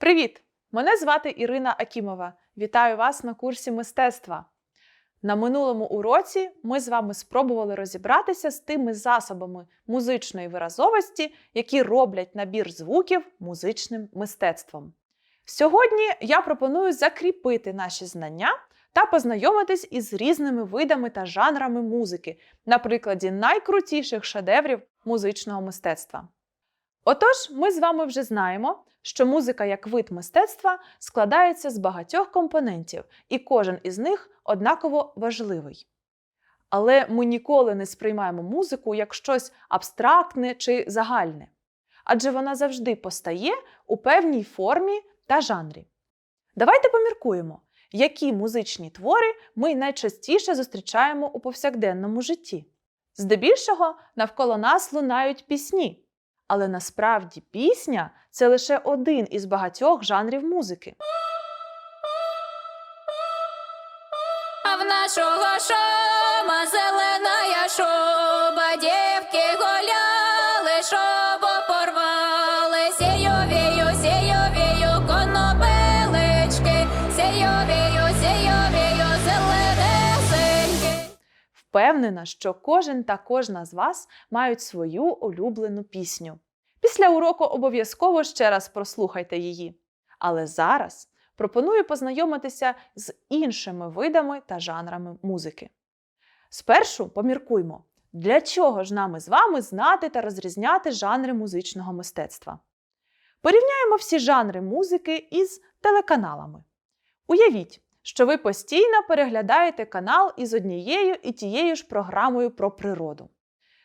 Привіт! Мене звати Ірина Акімова. Вітаю вас на курсі мистецтва. На минулому уроці ми з вами спробували розібратися з тими засобами музичної виразовості, які роблять набір звуків музичним мистецтвом. Сьогодні я пропоную закріпити наші знання та познайомитись із різними видами та жанрами музики на прикладі найкрутіших шедеврів музичного мистецтва. Отож, ми з вами вже знаємо, що музика як вид мистецтва складається з багатьох компонентів, і кожен із них однаково важливий. Але ми ніколи не сприймаємо музику як щось абстрактне чи загальне, адже вона завжди постає у певній формі та жанрі. Давайте поміркуємо, які музичні твори ми найчастіше зустрічаємо у повсякденному житті. Здебільшого навколо нас лунають пісні. Але насправді пісня це лише один із багатьох жанрів музики. А в нашого шома зелена я дівки Впевнена, що кожен та кожна з вас мають свою улюблену пісню. Після уроку обов'язково ще раз прослухайте її. Але зараз пропоную познайомитися з іншими видами та жанрами музики. Спершу поміркуймо, для чого ж нами з вами знати та розрізняти жанри музичного мистецтва. Порівняємо всі жанри музики із телеканалами. Уявіть, що ви постійно переглядаєте канал із однією і тією ж програмою про природу.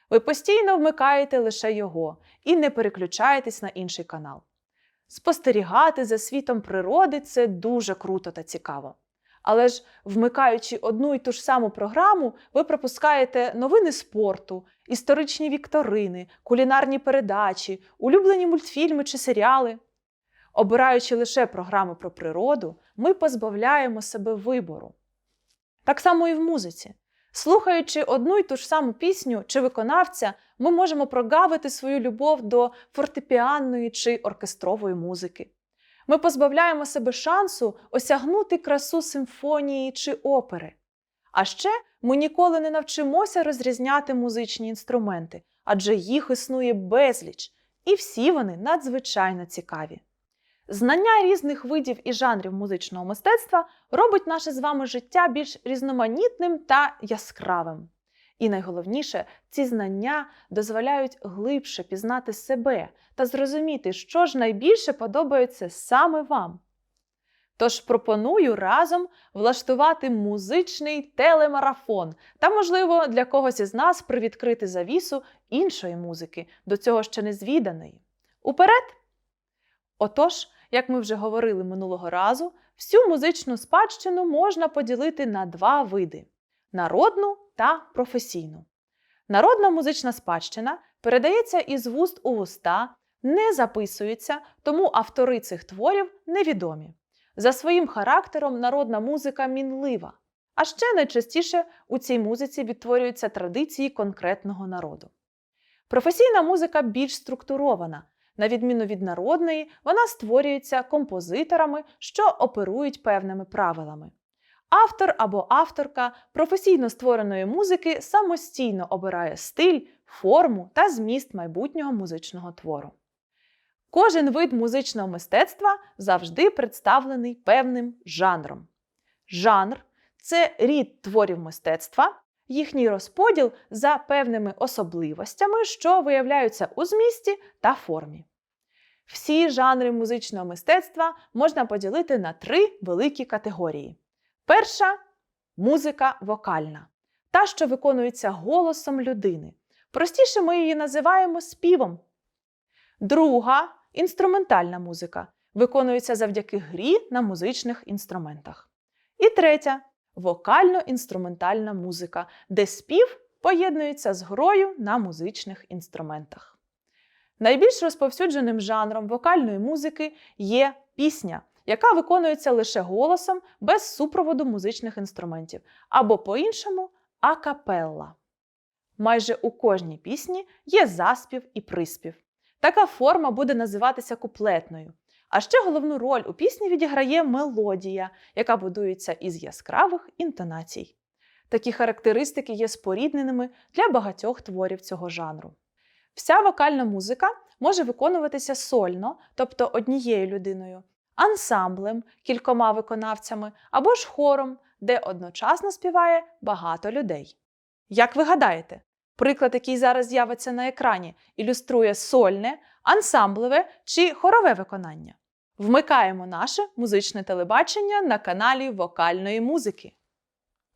Ви постійно вмикаєте лише його і не переключаєтесь на інший канал. Спостерігати за світом природи це дуже круто та цікаво. Але ж, вмикаючи одну і ту ж саму програму, ви пропускаєте новини спорту, історичні вікторини, кулінарні передачі, улюблені мультфільми чи серіали. Обираючи лише програми про природу, ми позбавляємо себе вибору. Так само і в музиці. Слухаючи одну й ту ж саму пісню чи виконавця, ми можемо прогавити свою любов до фортепіанної чи оркестрової музики. Ми позбавляємо себе шансу осягнути красу симфонії чи опери. А ще ми ніколи не навчимося розрізняти музичні інструменти, адже їх існує безліч, і всі вони надзвичайно цікаві. Знання різних видів і жанрів музичного мистецтва робить наше з вами життя більш різноманітним та яскравим. І найголовніше, ці знання дозволяють глибше пізнати себе та зрозуміти, що ж найбільше подобається саме вам. Тож пропоную разом влаштувати музичний телемарафон та, можливо, для когось із нас привідкрити завісу іншої музики, до цього ще не звіданої. Уперед! Отож, як ми вже говорили минулого разу, всю музичну спадщину можна поділити на два види народну та професійну. Народна музична спадщина передається із вуст у вуста, не записується, тому автори цих творів невідомі. За своїм характером народна музика мінлива, а ще найчастіше у цій музиці відтворюються традиції конкретного народу. Професійна музика більш структурована. На відміну від народної, вона створюється композиторами, що оперують певними правилами. Автор або авторка професійно створеної музики самостійно обирає стиль, форму та зміст майбутнього музичного твору. Кожен вид музичного мистецтва завжди представлений певним жанром. Жанр це рід творів мистецтва, їхній розподіл за певними особливостями, що виявляються у змісті та формі. Всі жанри музичного мистецтва можна поділити на три великі категорії. Перша музика вокальна, та, що виконується голосом людини. Простіше ми її називаємо співом. Друга інструментальна музика, виконується завдяки грі на музичних інструментах. І третя вокально-інструментальна музика, де спів поєднується з грою на музичних інструментах. Найбільш розповсюдженим жанром вокальної музики є пісня, яка виконується лише голосом без супроводу музичних інструментів, або по-іншому акапелла. Майже у кожній пісні є заспів і приспів. Така форма буде називатися куплетною. А ще головну роль у пісні відіграє мелодія, яка будується із яскравих інтонацій. Такі характеристики є спорідненими для багатьох творів цього жанру. Вся вокальна музика може виконуватися сольно, тобто однією людиною, ансамблем, кількома виконавцями або ж хором, де одночасно співає багато людей. Як ви гадаєте, приклад, який зараз з'явиться на екрані, ілюструє сольне, ансамблеве чи хорове виконання? Вмикаємо наше музичне телебачення на каналі вокальної музики.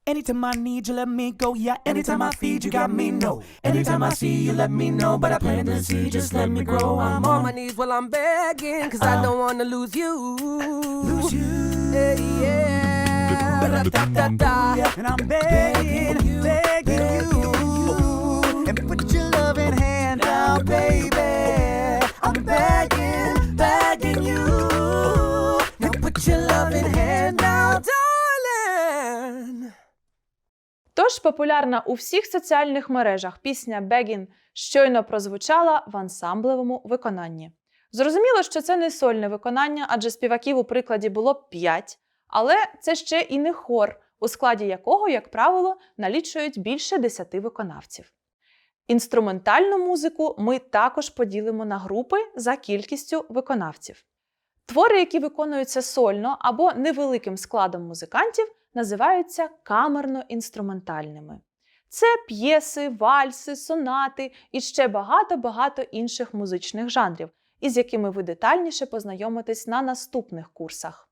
Anytime I need you, let me go. Yeah, anytime I feed you, got me no. Anytime I see you, let me know. But I plant the seed, just let me grow. I'm on my knees while I'm begging, cause I don't wanna lose you. lose you. Hey, yeah. And I'm begging, begging I'm begging, begging you. Now put your loving hand out. Тож популярна у всіх соціальних мережах пісня Beggin щойно прозвучала в ансамблевому виконанні. Зрозуміло, що це не сольне виконання, адже співаків у прикладі було 5, але це ще і не хор, у складі якого, як правило, налічують більше 10 виконавців. Інструментальну музику ми також поділимо на групи за кількістю виконавців. Твори, які виконуються сольно або невеликим складом музикантів, називаються камерно-інструментальними. Це п'єси, вальси, сонати і ще багато-багато інших музичних жанрів, із якими ви детальніше познайомитесь на наступних курсах.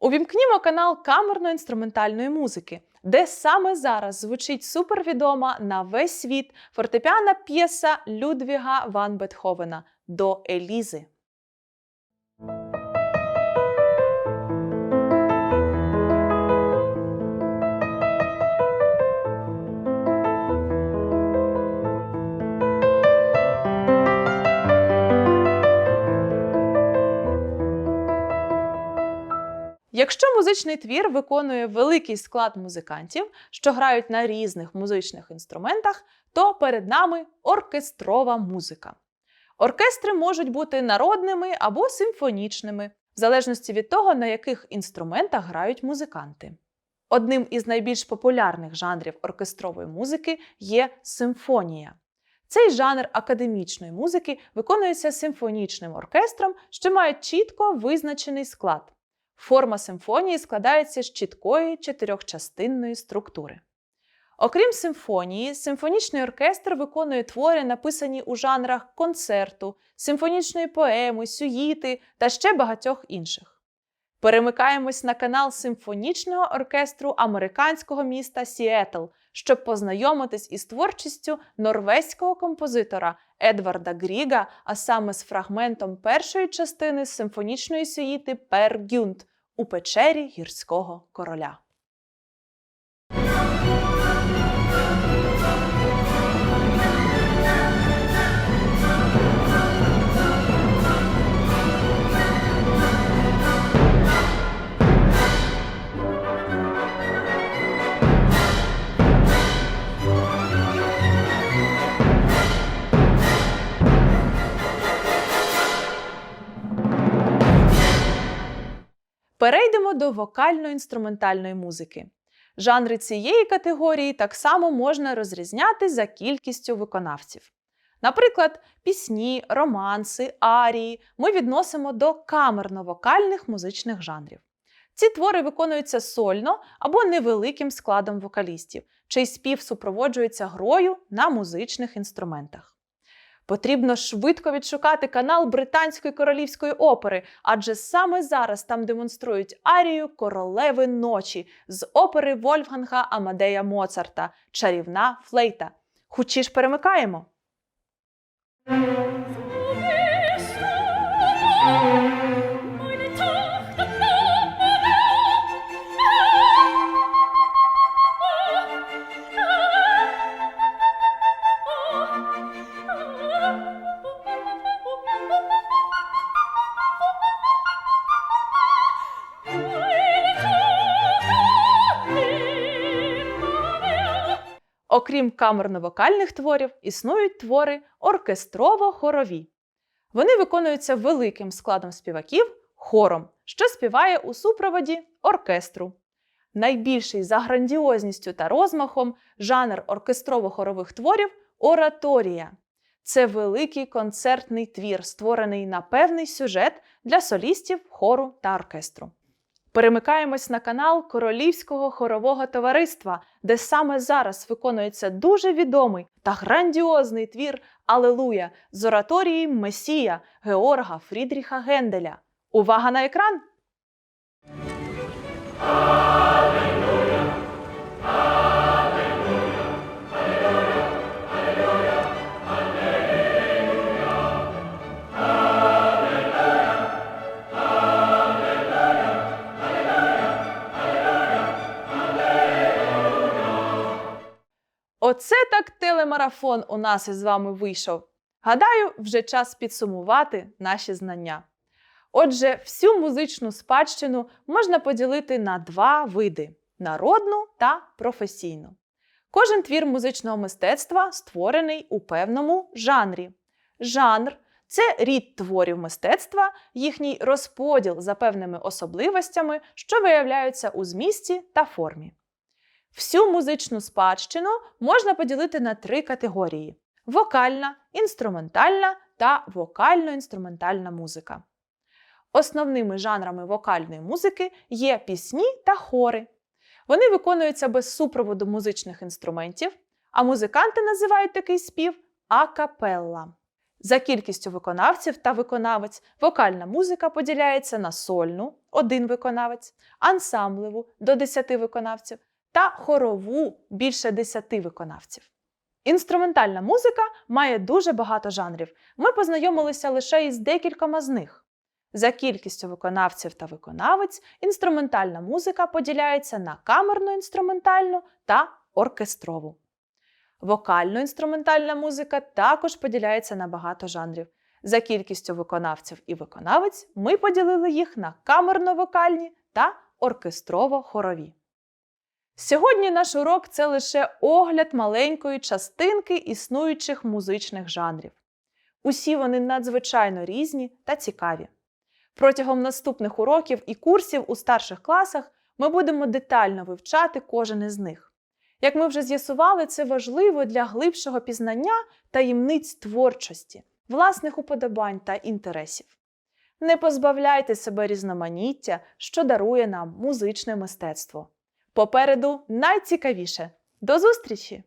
Увімкнімо канал камерно-інструментальної музики, де саме зараз звучить супервідома на весь світ фортепіана п'єса Людвіга Ван Бетховена до Елізи. Якщо музичний твір виконує великий склад музикантів, що грають на різних музичних інструментах, то перед нами оркестрова музика. Оркестри можуть бути народними або симфонічними, в залежності від того, на яких інструментах грають музиканти. Одним із найбільш популярних жанрів оркестрової музики є симфонія. Цей жанр академічної музики виконується симфонічним оркестром, що має чітко визначений склад. Форма симфонії складається з чіткої чотирьохчастинної структури. Окрім симфонії, симфонічний оркестр виконує твори, написані у жанрах концерту, симфонічної поеми, сюїти та ще багатьох інших. Перемикаємось на канал симфонічного оркестру американського міста Сіетл, щоб познайомитись із творчістю норвезького композитора Едварда Гріга, а саме з фрагментом першої частини симфонічної сюїти Пер Гюнт у печері гірського короля. До вокально-інструментальної музики. Жанри цієї категорії так само можна розрізняти за кількістю виконавців. Наприклад, пісні, романси, арії ми відносимо до камерно-вокальних музичних жанрів. Ці твори виконуються сольно або невеликим складом вокалістів, чий спів супроводжується грою на музичних інструментах. Потрібно швидко відшукати канал Британської королівської опери, адже саме зараз там демонструють арію Королеви ночі з опери Вольфганга Амадея Моцарта Чарівна флейта. Хочеш перемикаємо. Окрім камерно-вокальних творів, існують твори оркестрово-хорові. Вони виконуються великим складом співаків хором, що співає у супроводі оркестру. Найбільший за грандіозністю та розмахом жанр оркестрово-хорових творів ораторія. Це великий концертний твір, створений на певний сюжет для солістів, хору та оркестру. Перемикаємось на канал Королівського хорового товариства, де саме зараз виконується дуже відомий та грандіозний твір Алелуя з ораторії Месія Георга Фрідріха Генделя. Увага на екран! Оце так телемарафон у нас із вами вийшов. Гадаю, вже час підсумувати наші знання. Отже, всю музичну спадщину можна поділити на два види: народну та професійну. Кожен твір музичного мистецтва створений у певному жанрі. Жанр це рід творів мистецтва, їхній розподіл за певними особливостями, що виявляються у змісті та формі. Всю музичну спадщину можна поділити на три категорії: вокальна, інструментальна та вокально-інструментальна музика. Основними жанрами вокальної музики є пісні та хори. Вони виконуються без супроводу музичних інструментів, а музиканти називають такий спів акапелла. За кількістю виконавців та виконавець вокальна музика поділяється на сольну один виконавець, ансамблеву до 10 виконавців та хорову більше 10 виконавців. Інструментальна музика має дуже багато жанрів. Ми познайомилися лише із декількома з них. За кількістю виконавців та виконавець інструментальна музика поділяється на камерну інструментальну та оркестрову. Вокально-інструментальна музика також поділяється на багато жанрів. За кількістю виконавців і виконавець ми поділили їх на камерно-вокальні та оркестрово-хорові. Сьогодні наш урок це лише огляд маленької частинки існуючих музичних жанрів. Усі вони надзвичайно різні та цікаві. Протягом наступних уроків і курсів у старших класах ми будемо детально вивчати кожен із них. Як ми вже з'ясували, це важливо для глибшого пізнання таємниць творчості, власних уподобань та інтересів. Не позбавляйте себе різноманіття, що дарує нам музичне мистецтво. Попереду найцікавіше. До зустрічі!